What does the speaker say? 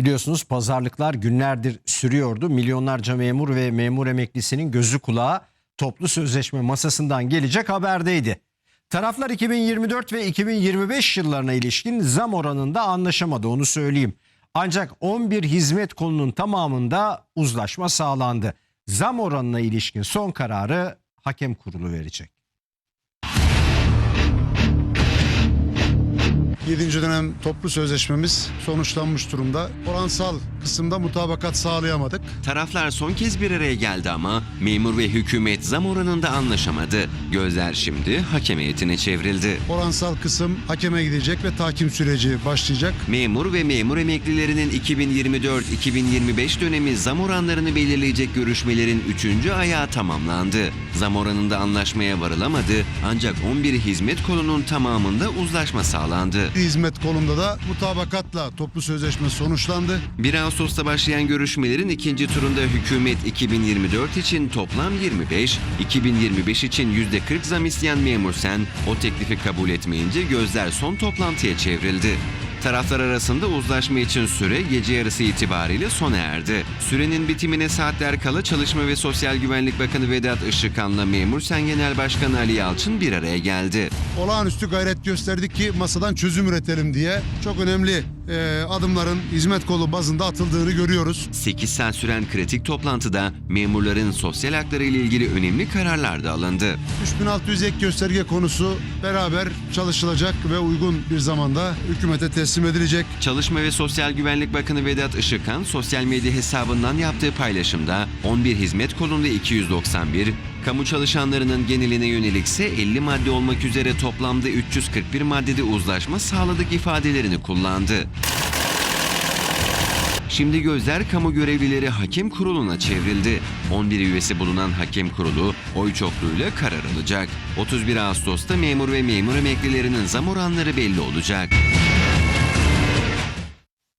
Biliyorsunuz pazarlıklar günlerdir sürüyordu. Milyonlarca memur ve memur emeklisinin gözü kulağı toplu sözleşme masasından gelecek haberdeydi. Taraflar 2024 ve 2025 yıllarına ilişkin zam oranında anlaşamadı onu söyleyeyim. Ancak 11 hizmet kolunun tamamında uzlaşma sağlandı. Zam oranına ilişkin son kararı hakem kurulu verecek. 7. dönem toplu sözleşmemiz sonuçlanmış durumda. Oransal kısımda mutabakat sağlayamadık. Taraflar son kez bir araya geldi ama memur ve hükümet zam oranında anlaşamadı. Gözler şimdi hakem heyetine çevrildi. Oransal kısım hakeme gidecek ve tahkim süreci başlayacak. Memur ve memur emeklilerinin 2024-2025 dönemi zam oranlarını belirleyecek görüşmelerin 3. ayağı tamamlandı. Zam oranında anlaşmaya varılamadı ancak 11 hizmet kolunun tamamında uzlaşma sağlandı. Hizmet kolunda da mutabakatla toplu sözleşme sonuçlandı. 1 Ağustos'ta başlayan görüşmelerin ikinci turunda hükümet 2024 için toplam 25, 2025 için %40 zam isteyen memur sen o teklifi kabul etmeyince gözler son toplantıya çevrildi. Taraflar arasında uzlaşma için süre gece yarısı itibariyle sona erdi. Sürenin bitimine saatler kala Çalışma ve Sosyal Güvenlik Bakanı Vedat Işıkhan'la Memur Sen Genel Başkanı Ali Yalçın bir araya geldi. Olağanüstü gayret gösterdik ki masadan çözüm üretelim diye çok önemli e, adımların hizmet kolu bazında atıldığını görüyoruz. 8 saat süren kritik toplantıda memurların sosyal hakları ile ilgili önemli kararlar da alındı. 3600 ek gösterge konusu beraber çalışılacak ve uygun bir zamanda hükümete teslim edilecek. Çalışma ve Sosyal Güvenlik Bakanı Vedat Işıkhan sosyal medya hesabından yaptığı paylaşımda 11 hizmet kolunda 291, kamu çalışanlarının geneline yönelikse 50 madde olmak üzere toplamda 341 maddede uzlaşma sağladık ifadelerini kullandı. Şimdi gözler kamu görevlileri hakem kuruluna çevrildi. 11 üyesi bulunan hakem kurulu oy çokluğuyla karar alacak. 31 Ağustos'ta memur ve memur emeklilerinin zam oranları belli olacak.